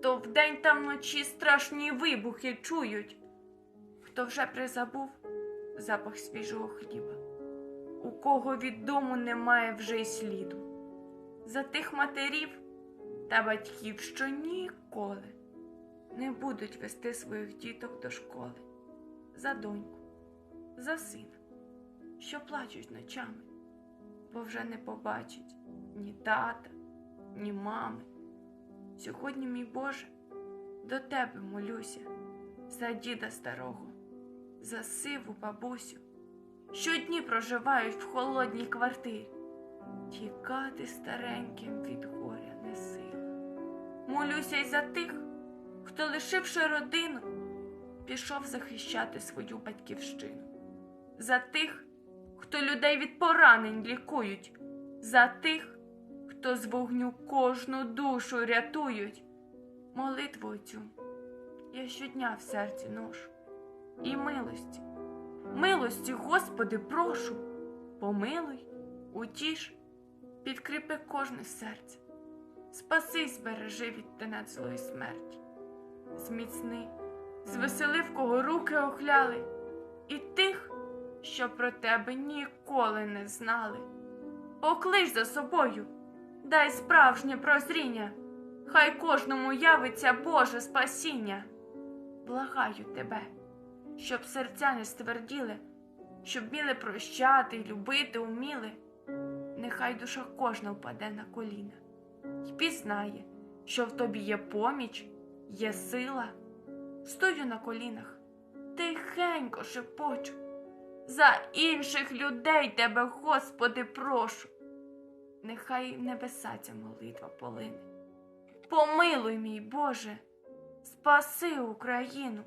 хто вдень та вночі страшні вибухи чують, хто вже призабув запах свіжого хліба, у кого від дому немає вже й сліду, за тих матерів та батьків, що ніколи не будуть вести своїх діток до школи, за доньку, за сина, що плачуть ночами, бо вже не побачать ні тата, ні мами. Сьогодні, мій Боже, до тебе молюся, за діда старого, за сиву бабусю, щодні проживають в холодній квартирі. Тікати стареньким від горя не сила. Молюся й за тих, хто, лишивши родину, пішов захищати свою батьківщину, за тих, хто людей від поранень лікують, за тих, хто з вогню кожну душу рятують. Молитву цю я щодня в серці ношу. І милості, милості, Господи, прошу, помилуй, утіш, підкріпи кожне серце, спаси, збережи від тенет злої смерті, зміцни, звесели, в кого руки охляли, і тих, що про тебе ніколи не знали. Поклич за собою, дай справжнє прозріння, хай кожному явиться Боже спасіння. Благаю тебе, щоб серця не стверділи, щоб вміли прощати й любити уміли. Нехай душа кожна впаде на коліна й пізнає, що в тобі є поміч, є сила. Стою на колінах, тихенько шепочу. За інших людей тебе, Господи, прошу. Нехай небеса ця молитва полине. Помилуй, мій Боже, спаси Україну.